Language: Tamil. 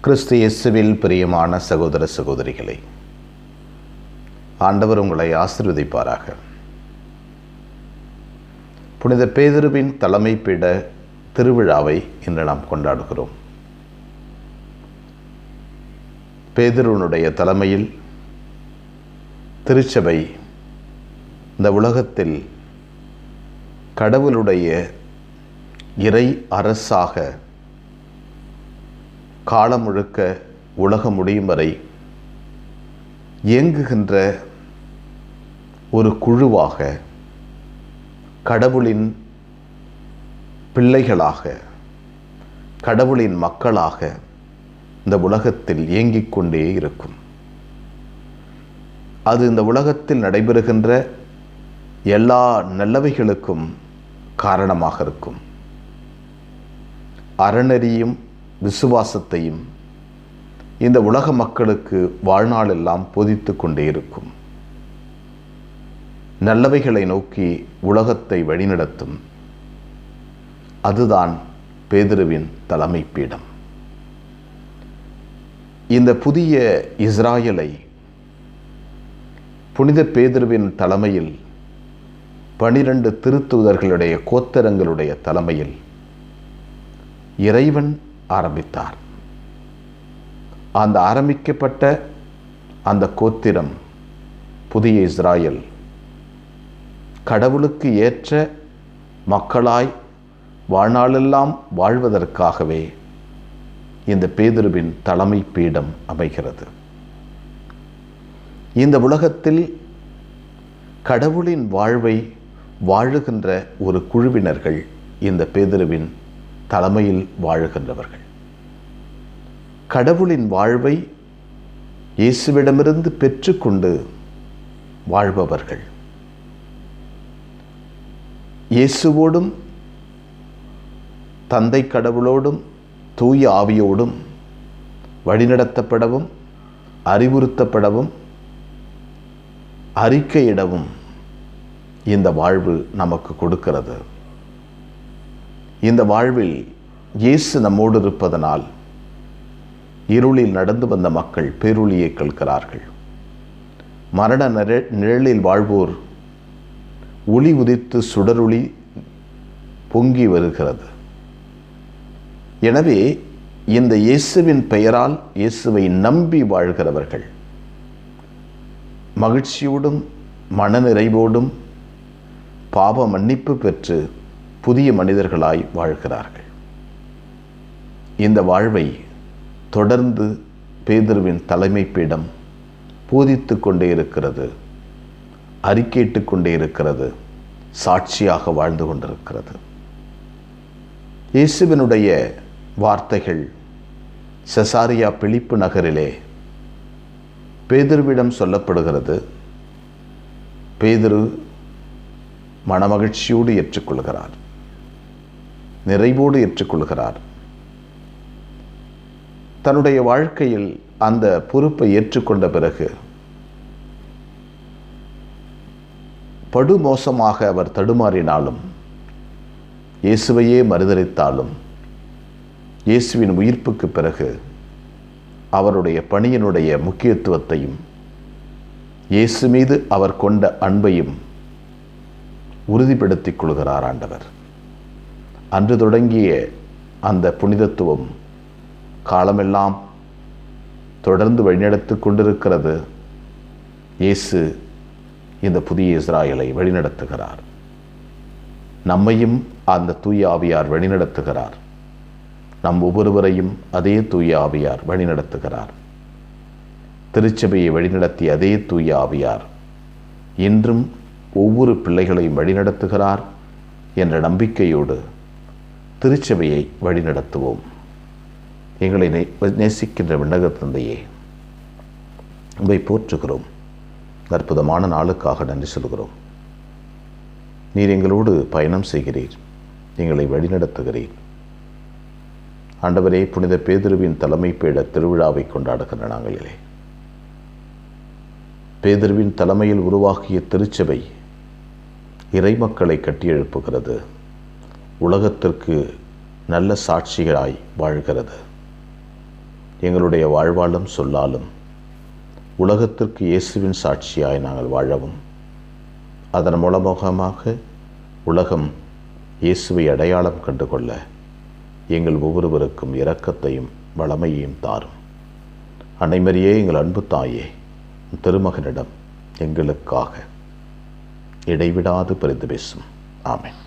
கிறிஸ்து இயேசுவில் பிரியமான சகோதர சகோதரிகளை ஆண்டவர் உங்களை ஆசிர்வதிப்பாராக. புனித பேதுருவின் தலைமை பீட திருவிழாவை இன்று நாம் கொண்டாடுகிறோம். பேதுருவனுடைய தலைமையில் திருச்சபை இந்த உலகத்தில் கடவுளுடைய இறை அரசாக காலம் முழுக்க உலகம் முடியும் வரை இயங்குகின்ற ஒரு குழுவாக கடவுளின் பிள்ளைகளாக கடவுளின் மக்களாக இந்த உலகத்தில் இயங்கிக் கொண்டே இருக்கும். அது இந்த உலகத்தில் நடைபெறுகின்ற எல்லா நல்லவைகளுக்கும் காரணமாக இருக்கும். அறநெறியும் விசுவாசத்தையும் இந்த உலக மக்களுக்கு வாழ்நாளெல்லாம் போதித்து கொண்டே இருக்கும். நல்லவைகளை நோக்கி உலகத்தை வழிநடத்தும். அதுதான் பேதுருவின் தலைமை பீடம். இந்த புதிய இஸ்ராயலை புனித பேதுருவின் தலைமையில் பனிரெண்டு திருத்துதர்களுடைய கோத்தரங்களுடைய தலைமையில் இறைவன் ஆரம்பித்தார். அந்த ஆரம்பிக்கப்பட்ட அந்த கோத்திரம் புதிய இஸ்ராயல் கடவுளுக்கு ஏற்ற மக்களாய் வாழ்நாளெல்லாம் வாழ்வதற்காகவே இந்த பேதுருவின் தலைமை பீடம் அமைகிறது. இந்த உலகத்தில் கடவுளின் வாழ்வை வாழுகின்ற ஒரு குழுவினர்கள் இந்த பேதுருவின் தலைமையில் வாழுகின்றவர்கள். கடவுளின் வாழ்வை இயேசுவிடமிருந்து பெற்றுக்கொண்டு வாழ்பவர்கள். இயேசுவோடும் தந்தை கடவுளோடும் தூய ஆவியோடும் வழிநடத்தப்படவும் அறிவுறுத்தப்படவும் அறிக்கையிடவும் இந்த வாழ்வு நமக்கு கொடுக்கிறது. இந்த வாழ்வில் இயேசு நம்மோடு இருப்பதனால் இருளில் நடந்து வந்த மக்கள் பேருளியை கல்கிறார்கள் மரண நிழலில் வாழ்வோர் ஒளி உதித்து சுடரொளி பொங்கி வருகிறது. எனவே இந்த இயேசுவின் பெயரால் இயேசுவை நம்பி வாழ்கிறவர்கள் மகிழ்ச்சியோடும் மனநிறைவோடும் பாவ மன்னிப்பு பெற்று புதிய மனிதர்களாய் வாழ்கிறார்கள். இந்த வாழ்வை தொடர்ந்து பேதருவின் தலைமை பீடம் போதித்து கொண்டே இருக்கிறது அறிக்கையிட்டு கொண்டே இருக்கிறது சாட்சியாக வாழ்ந்து கொண்டிருக்கிறது. இயேசுவினுடைய வார்த்தைகள் செசாரியா பிழிப்பு நகரிலே பேதருவிடம் சொல்லப்படுகிறது. பேதரு மனமகிழ்ச்சியோடு ஏற்றுக்கொள்கிறார். நிறைவோடு ஏற்றுக்கொள்கிறார். தன்னுடைய வாழ்க்கையில் அந்த பொறுப்பை ஏற்றுக்கொண்ட பிறகு படுமோசமாக அவர் தடுமாறினாலும் இயேசுவையே மறுதளித்தாலும் இயேசுவின் உயிர்ப்புக்கு பிறகு அவருடைய பணியினுடைய முக்கியத்துவத்தையும் இயேசு மீது அவர் கொண்ட அன்பையும் உறுதிப்படுத்திக் கொள்கிறார் ஆண்டவர். அன்று தொடங்கிய அந்த புனிதத்துவம் காலமெல்லாம் தொடர்ந்து வழிநடத்து கொண்டிருக்கிறது. இயேசு இந்த புதிய இஸ்ராயலை வழிநடத்துகிறார். நம்மையும் அந்த தூய ஆவியார் வழிநடத்துகிறார். நம் ஒவ்வொருவரையும் அதே தூய ஆவியார் வழிநடத்துகிறார். திருச்சபையை வழிநடத்திய அதே தூய ஆவியார் இன்றும் ஒவ்வொரு பிள்ளைகளையும் வழிநடத்துகிறார் என்ற நம்பிக்கையோடு திருச்சபையை வழிநடத்துவோம். எங்களை நேசிக்கின்ற விண்ணக தந்தையே உங்களை போற்றுகிறோம். அற்புதமான நாளுக்காக நன்றி சொல்கிறோம் நீர் எங்களோடு பயணம் செய்கிறீர் எங்களை வழிநடத்துகிறீர். ஆண்டவரே புனித பேதுருவின் தலைமை பேட திருவிழாவை கொண்டாடுகின்ற நாங்களிலே. பேதுருவின் தலைமையில் உருவாகிய திருச்சபை இறைமக்களை கட்டியெழுப்புகிறது. உலகத்திற்கு நல்ல சாட்சிகளாய் வாழ்கிறது. எங்களுடைய வாழ்வாலும் சொல்லாலும் உலகத்திற்கு இயேசுவின் சாட்சியாய் நாங்கள் வாழவும். அதன் மூலமுகமாக உலகம் இயேசுவை அடையாளம் கண்டு கொள்ள எங்கள் ஒவ்வொருவருக்கும் இரக்கத்தையும் வளமையையும் தாரும். அனைமரியே எங்கள் அன்பு தாயே திருமகனிடம் எங்களுக்காக இடைவிடாது பரிந்து பேசும். ஆமேன்.